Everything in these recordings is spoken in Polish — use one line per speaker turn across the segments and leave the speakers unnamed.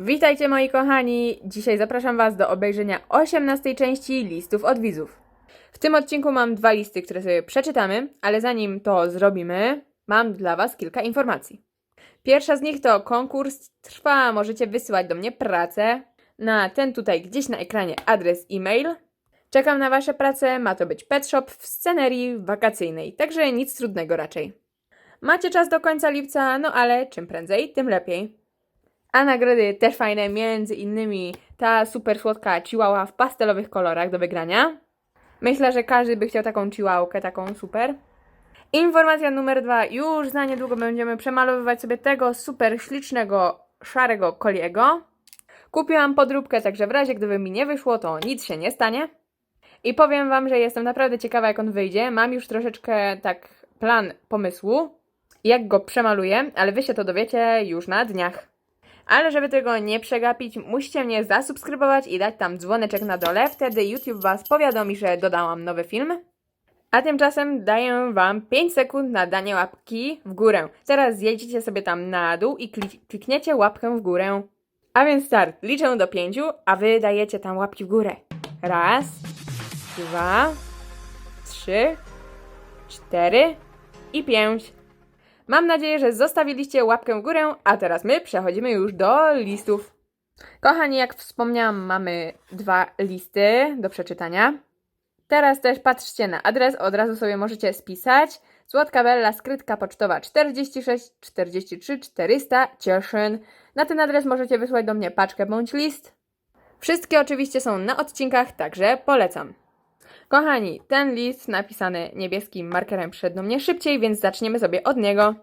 Witajcie moi kochani! Dzisiaj zapraszam Was do obejrzenia 18 części listów od widzów. W tym odcinku mam dwa listy, które sobie przeczytamy, ale zanim to zrobimy, mam dla Was kilka informacji. Pierwsza z nich to konkurs trwa, możecie wysyłać do mnie pracę na ten tutaj gdzieś na ekranie adres e-mail. Czekam na Wasze prace, ma to być pet shop w scenerii wakacyjnej, także nic trudnego raczej. Macie czas do końca lipca, no ale czym prędzej, tym lepiej. A nagrody też fajne, między innymi ta super słodka chihuahua w pastelowych kolorach do wygrania. Myślę, że każdy by chciał taką chihuahukę, taką super. Informacja numer dwa. Już za niedługo będziemy przemalowywać sobie tego super ślicznego, szarego koliego. Kupiłam podróbkę, także w razie gdyby mi nie wyszło, to nic się nie stanie. I powiem Wam, że jestem naprawdę ciekawa, jak on wyjdzie. Mam już troszeczkę tak plan pomysłu, jak go przemaluję, ale Wy się to dowiecie już na dniach. Ale żeby tego nie przegapić, musicie mnie zasubskrybować i dać tam dzwoneczek na dole. Wtedy YouTube Was powiadomi, że dodałam nowy film. A tymczasem daję Wam 5 sekund na danie łapki w górę. Teraz zjedziecie sobie tam na dół i klik- klikniecie łapkę w górę. A więc start. Liczę do 5, a Wy dajecie tam łapki w górę. Raz, dwa, trzy, cztery i pięć. Mam nadzieję, że zostawiliście łapkę w górę, a teraz my przechodzimy już do listów. Kochani, jak wspomniałam, mamy dwa listy do przeczytania. Teraz też patrzcie na adres, od razu sobie możecie spisać. Słodka Bella, skrytka pocztowa 46 43 400 Cieszyn. Na ten adres możecie wysłać do mnie paczkę bądź list. Wszystkie oczywiście są na odcinkach, także polecam. Kochani, ten list napisany niebieskim markerem przyszedł do mnie szybciej, więc zaczniemy sobie od niego.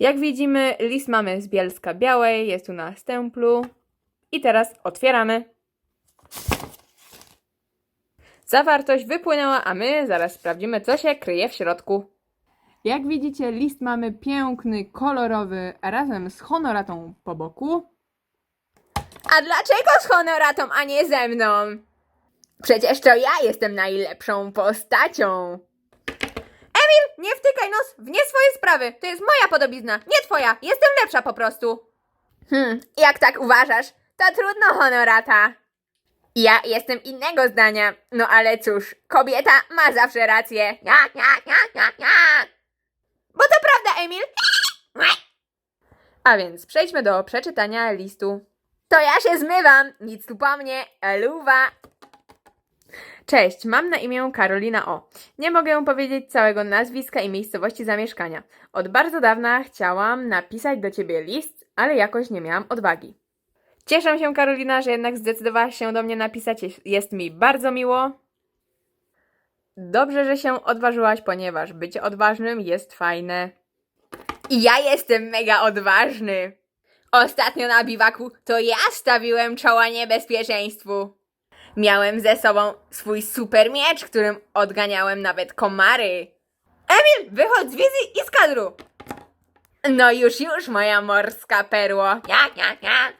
Jak widzimy, list mamy z Bielska Białej, jest tu na stemplu. I teraz otwieramy. Zawartość wypłynęła, a my zaraz sprawdzimy, co się kryje w środku. Jak widzicie, list mamy piękny, kolorowy, razem z honoratą po boku.
A dlaczego z honoratą, a nie ze mną? Przecież to ja jestem najlepszą postacią. Emil, nie wtykaj nos w nie swoje sprawy. To jest moja podobizna, nie twoja. Jestem lepsza po prostu. Hmm, jak tak uważasz, to trudno, honorata. Ja jestem innego zdania. No ale cóż, kobieta ma zawsze rację. Ja, ja, ja, ja, ja. Bo to prawda, Emil.
A więc przejdźmy do przeczytania listu.
To ja się zmywam. Nic tu po mnie. Eluwa.
Cześć, mam na imię Karolina O. Nie mogę powiedzieć całego nazwiska i miejscowości zamieszkania. Od bardzo dawna chciałam napisać do ciebie list, ale jakoś nie miałam odwagi. Cieszę się, Karolina, że jednak zdecydowałaś się do mnie napisać. Jest- mi bardzo miło. Dobrze, że się odważyłaś, ponieważ bycie odważnym jest fajne.
I ja jestem mega odważny. Ostatnio na biwaku to ja stawiłem czoła niebezpieczeństwu. Miałem ze sobą swój super miecz, którym odganiałem nawet komary. Emil, wychodź z wizji i z kadru. No już, już, moja morska perło. Ja, ja, ja.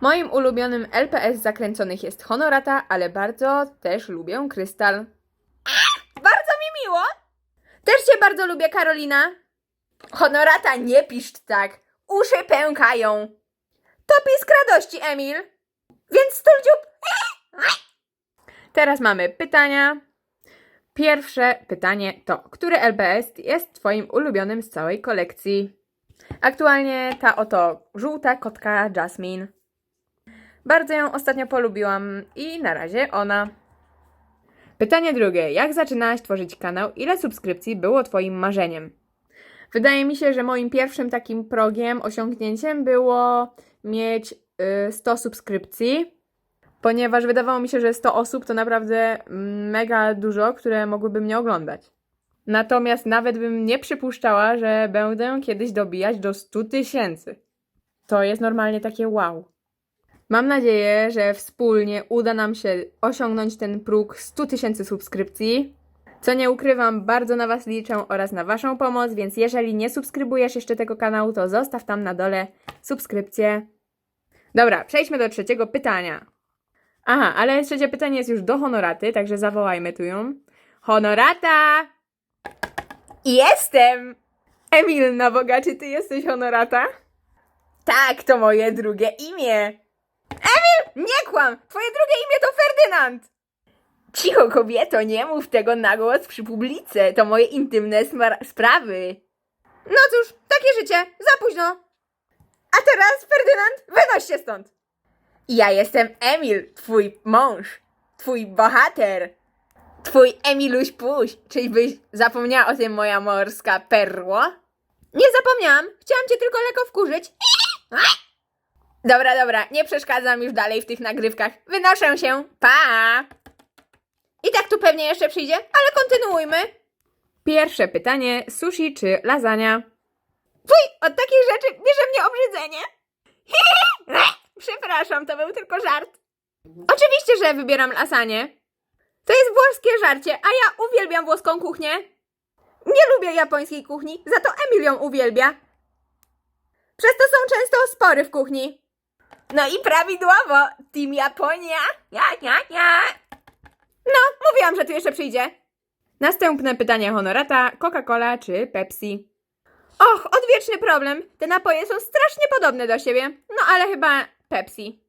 Moim ulubionym LPS zakręconych jest Honorata, ale bardzo też lubię Krystal.
Bardzo mi miło. Też cię bardzo lubię, Karolina. Honorata, nie piszcz tak. Uszy pękają. To pisk radości, Emil. Więc stul dziób.
Teraz mamy pytania. Pierwsze pytanie to, który LBS jest Twoim ulubionym z całej kolekcji? Aktualnie ta oto żółta kotka Jasmine. Bardzo ją ostatnio polubiłam i na razie ona. Pytanie drugie. Jak zaczynałaś tworzyć kanał? Ile subskrypcji było Twoim marzeniem? Wydaje mi się, że moim pierwszym takim progiem, osiągnięciem było mieć y, 100 subskrypcji ponieważ wydawało mi się, że 100 osób to naprawdę mega dużo, które mogłyby mnie oglądać. Natomiast nawet bym nie przypuszczała, że będę kiedyś dobijać do 100 tysięcy. To jest normalnie takie wow. Mam nadzieję, że wspólnie uda nam się osiągnąć ten próg 100 tysięcy subskrypcji. Co nie ukrywam, bardzo na Was liczę oraz na Waszą pomoc, więc jeżeli nie subskrybujesz jeszcze tego kanału, to zostaw tam na dole subskrypcję. Dobra, przejdźmy do trzeciego pytania. Aha, ale trzecie pytanie jest już do Honoraty, także zawołajmy tu ją. Honorata!
Jestem.
Emil, na Boga, czy ty jesteś Honorata?
Tak, to moje drugie imię. Emil, nie kłam! Twoje drugie imię to Ferdynand! Cicho, kobieto, nie mów tego na głos przy publice. To moje intymne sprawy. No cóż, takie życie. Za późno. A teraz, Ferdynand, wynoś się stąd. Ja jestem Emil, twój mąż. Twój bohater. Twój Emiluś Puś. Czyżbyś zapomniała o tym, moja morska perło? Nie zapomniałam. Chciałam cię tylko lekko wkurzyć. Dobra, dobra, nie przeszkadzam już dalej w tych nagrywkach. Wynoszę się. Pa! I tak tu pewnie jeszcze przyjdzie, ale kontynuujmy.
Pierwsze pytanie: sushi czy lasagna?
Fuj, od takich rzeczy bierze mnie obrzydzenie. Przepraszam, to był tylko żart. Oczywiście, że wybieram lasanie. To jest włoskie żarcie, a ja uwielbiam włoską kuchnię. Nie lubię japońskiej kuchni, za to Emil ją uwielbia. Przez to są często spory w kuchni. No i prawidłowo, Team Japonia. Ja, ja, ja. No, mówiłam, że tu jeszcze przyjdzie.
Następne pytanie honorata: Coca-Cola czy Pepsi?
Och, odwieczny problem. Te napoje są strasznie podobne do siebie. No ale chyba Pepsi.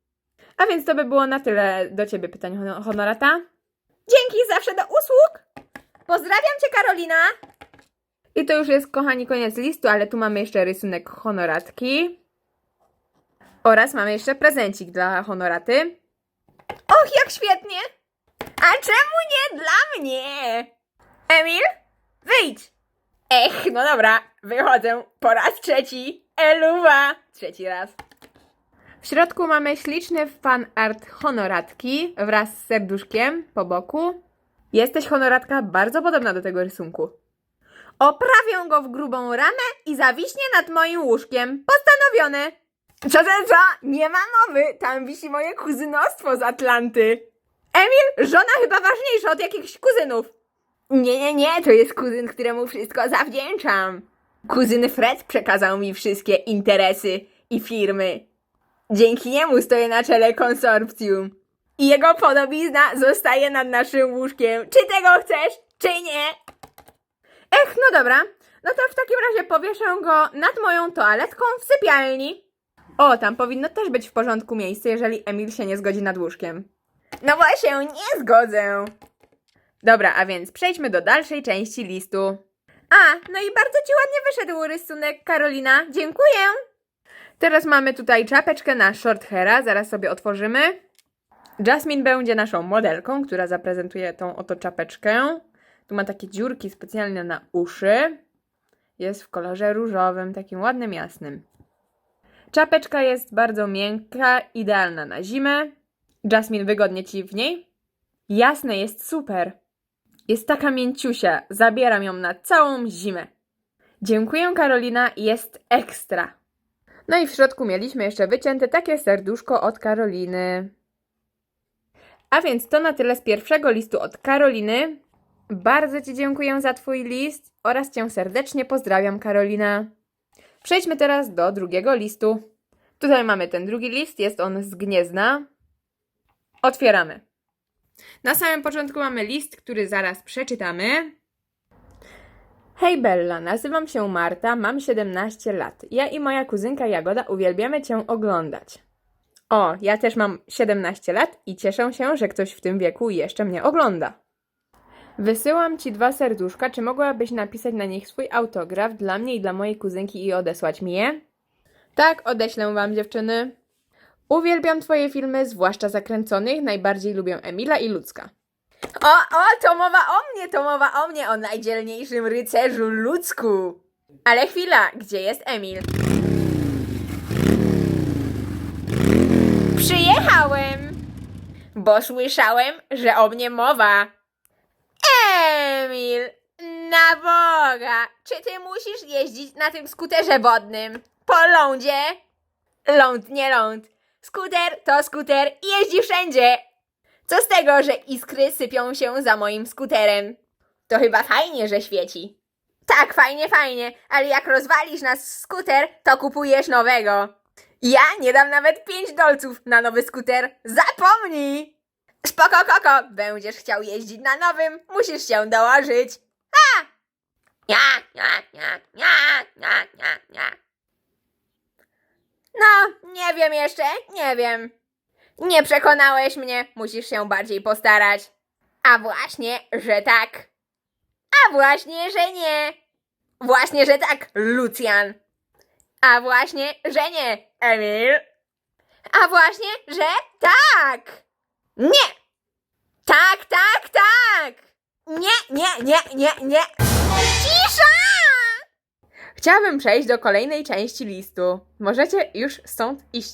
A więc to by było na tyle do ciebie pytań hon- honorata.
Dzięki zawsze do usług. Pozdrawiam cię, Karolina.
I to już jest, kochani, koniec listu, ale tu mamy jeszcze rysunek honoratki. Oraz mamy jeszcze prezencik dla honoraty.
Och, jak świetnie. A czemu nie dla mnie? Emil, wyjdź. Ech, no dobra, wychodzę po raz trzeci. Eluwa. Trzeci raz.
W środku mamy śliczny fan art honoratki wraz z serduszkiem po boku. Jesteś honoratka bardzo podobna do tego rysunku.
Oprawię go w grubą ramę i zawiśnie nad moim łóżkiem. Postanowione. Co za co? Nie ma mowy. Tam wisi moje kuzynostwo z Atlanty. Emil, żona chyba ważniejsza od jakichś kuzynów. Nie, nie, nie, to jest kuzyn, któremu wszystko zawdzięczam. Kuzyn Fred przekazał mi wszystkie interesy i firmy. Dzięki niemu stoję na czele konsorcjum. I jego podobizna zostaje nad naszym łóżkiem. Czy tego chcesz, czy nie? Ech, no dobra. No to w takim razie powieszę go nad moją toaletką w sypialni.
O, tam powinno też być w porządku miejsce, jeżeli Emil się nie zgodzi nad łóżkiem.
No właśnie, nie zgodzę.
Dobra, a więc przejdźmy do dalszej części listu.
A, no i bardzo ci ładnie wyszedł rysunek, Karolina. Dziękuję.
Teraz mamy tutaj czapeczkę na short haira, zaraz sobie otworzymy. Jasmine będzie naszą modelką, która zaprezentuje tą oto czapeczkę. Tu ma takie dziurki specjalnie na uszy. Jest w kolorze różowym, takim ładnym, jasnym. Czapeczka jest bardzo miękka, idealna na zimę. Jasmine, wygodnie ci w niej? Jasne, jest super. Jest taka mięciusia, zabieram ją na całą zimę. Dziękuję, Karolina, jest ekstra. No i w środku mieliśmy jeszcze wycięte takie serduszko od Karoliny. A więc to na tyle z pierwszego listu od Karoliny. Bardzo Ci dziękuję za Twój list oraz Cię serdecznie pozdrawiam, Karolina. Przejdźmy teraz do drugiego listu. Tutaj mamy ten drugi list, jest on z Gniezna. Otwieramy. Na samym początku mamy list, który zaraz przeczytamy. Hej Bella, nazywam się Marta, mam 17 lat. Ja i moja kuzynka Jagoda uwielbiamy Cię oglądać. O, ja też mam 17 lat i cieszę się, że ktoś w tym wieku jeszcze mnie ogląda. Wysyłam Ci dwa serduszka, czy mogłabyś napisać na nich swój autograf dla mnie i dla mojej kuzynki i odesłać mi je? Tak, odeślę Wam dziewczyny. Uwielbiam Twoje filmy, zwłaszcza zakręconych, najbardziej lubię Emila i Ludzka.
O, o, to mowa o mnie, to mowa o mnie, o najdzielniejszym rycerzu ludzku. Ale chwila, gdzie jest Emil? Przyjechałem, bo słyszałem, że o mnie mowa. Emil, na Boga, czy ty musisz jeździć na tym skuterze wodnym? Po lądzie? Ląd, nie ląd. Skuter to skuter i jeździ wszędzie. Co z tego, że iskry sypią się za moim skuterem? To chyba fajnie, że świeci. Tak, fajnie, fajnie, ale jak rozwalisz nas skuter, to kupujesz nowego. Ja nie dam nawet pięć dolców na nowy skuter. Zapomnij! Spoko, koko, będziesz chciał jeździć na nowym, musisz się dołożyć. Ha! Ja. No, nie wiem jeszcze, nie wiem. Nie przekonałeś mnie, musisz się bardziej postarać. A właśnie, że tak. A właśnie, że nie. Właśnie, że tak, Lucjan. A właśnie, że nie, Emil. A właśnie, że tak. Nie. Tak, tak, tak. Nie, nie, nie, nie, nie. Cisza!
Chciałabym przejść do kolejnej części listu. Możecie już stąd iść.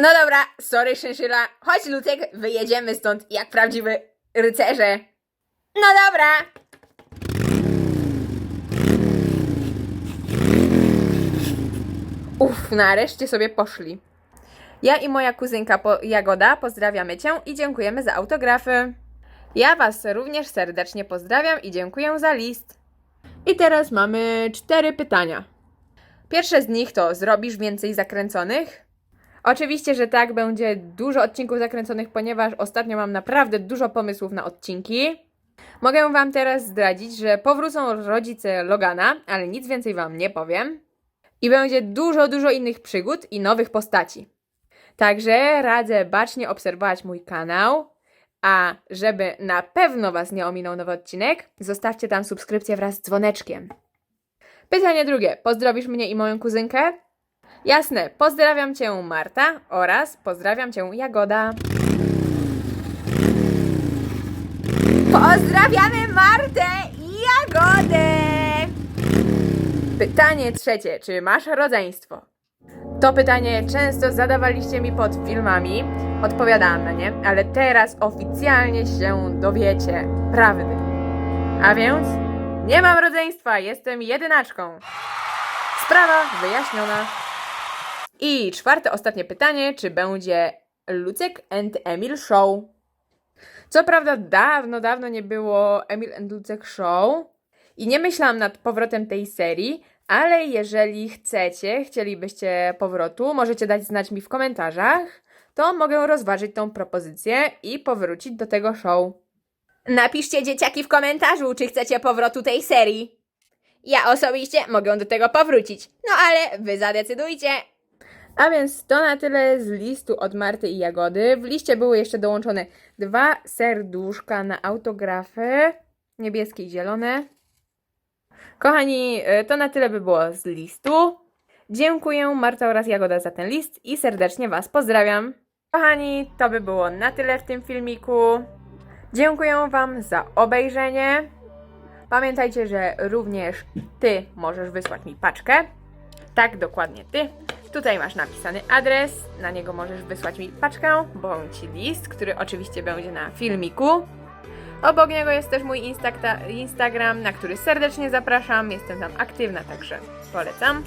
No dobra, sorry Szyszyla. Chodź Lucek, wyjedziemy stąd jak prawdziwy rycerze. No dobra.
Uff, nareszcie sobie poszli. Ja i moja kuzynka po Jagoda pozdrawiamy Cię i dziękujemy za autografy. Ja Was również serdecznie pozdrawiam i dziękuję za list. I teraz mamy cztery pytania. Pierwsze z nich to: zrobisz więcej zakręconych? Oczywiście, że tak, będzie dużo odcinków zakręconych, ponieważ ostatnio mam naprawdę dużo pomysłów na odcinki. Mogę Wam teraz zdradzić, że powrócą rodzice Logana, ale nic więcej Wam nie powiem. I będzie dużo, dużo innych przygód i nowych postaci. Także radzę bacznie obserwować mój kanał, a żeby na pewno Was nie ominął nowy odcinek, zostawcie tam subskrypcję wraz z dzwoneczkiem. Pytanie drugie. Pozdrowisz mnie i moją kuzynkę? Jasne, pozdrawiam Cię Marta oraz pozdrawiam Cię Jagoda.
Pozdrawiamy Martę i Jagodę.
Pytanie trzecie. Czy masz rodzeństwo? To pytanie często zadawaliście mi pod filmami. Odpowiadałam na nie, ale teraz oficjalnie się dowiecie prawdy. A więc nie mam rodzeństwa, jestem jedynaczką. Sprawa wyjaśniona. I czwarte, ostatnie pytanie, czy będzie Lucek and Emil Show? Co prawda dawno, dawno nie było Emil and Lucek Show i nie myślałam nad powrotem tej serii, ale jeżeli chcecie, chcielibyście powrotu, możecie dać znać mi w komentarzach, to mogę rozważyć tą propozycję i powrócić do tego show.
Napiszcie dzieciaki w komentarzu, czy chcecie powrotu tej serii. Ja osobiście mogę do tego powrócić. No ale wy zadecydujcie.
A więc to na tyle z listu od Marty i Jagody. W liście były jeszcze dołączone dwa serduszka na autografy, niebieskie i zielone. Kochani, y, to na tyle by było z listu. Dziękuję Marta oraz Jagoda za ten list i serdecznie Was pozdrawiam. Kochani, to by było na tyle w tym filmiku. Dziękuję Wam za obejrzenie. Pamiętajcie, że również Ty możesz wysłać mi paczkę. Tak, dokładnie Ty. Tutaj masz napisany adres, na niego możesz wysłać mi paczkę bądź list, który oczywiście będzie na filmiku. Obok niego jest też mój Instagram, na który serdecznie zapraszam. Jestem tam aktywna, także polecam.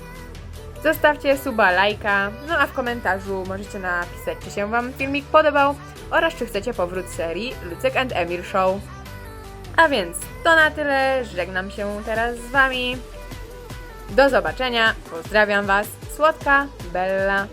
Zostawcie suba, lajka, no a w komentarzu możecie napisać, czy się Wam filmik podobał oraz czy chcecie powrót serii Lucek and Emil Show. A więc to na tyle, żegnam się teraz z Wami. Do zobaczenia, pozdrawiam Was, słodka Bella.